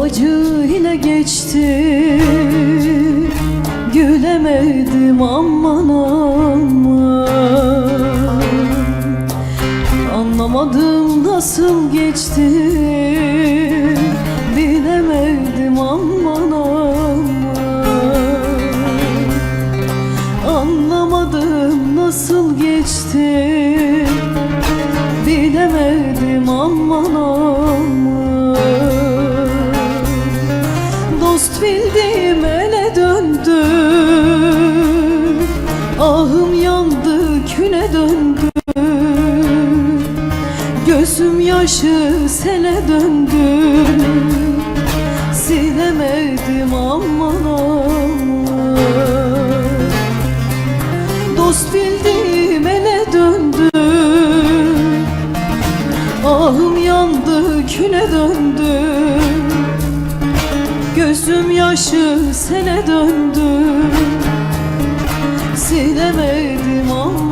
acıyla geçti. Gülemedim aman aman. Anlamadım nasıl geçti. Bilemedim aman aman. Anlamadım nasıl geçti. Bilemedim aman aman. Gözüm yaşı sele döndü. Silemedim aman aman. Dost bildiğim ele döndü. Ahım yandı küle döndü. Gözüm yaşı sele döndü. Silemedim aman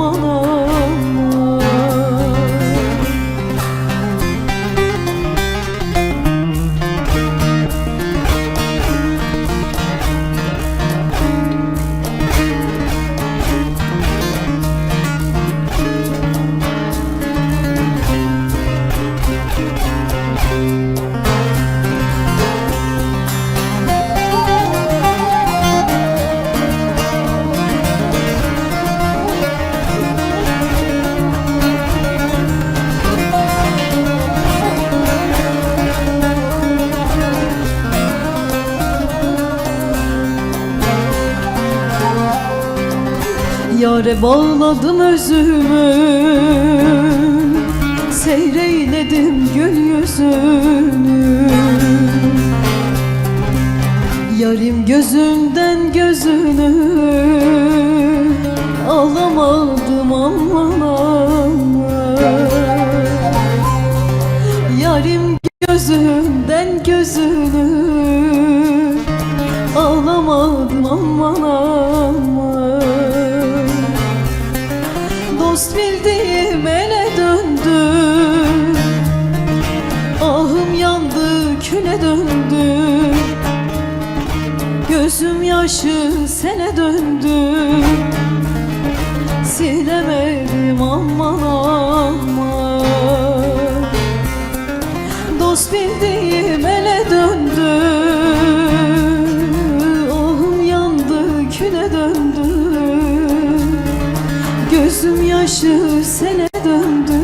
Yare bağladım özümü. Seyreyledim gül yüzünü. Yarim gözümden gözünü. Alamadım aman aman Yarim gözümden gözünü. Alamadım aman aman Dost bildiğim ele döndü. Ahım yandı küle döndü. Gözüm yaşı sene döndü. Silemedim başı sene döndü.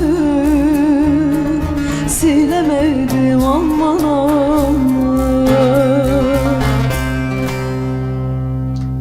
Silemedim aman aman.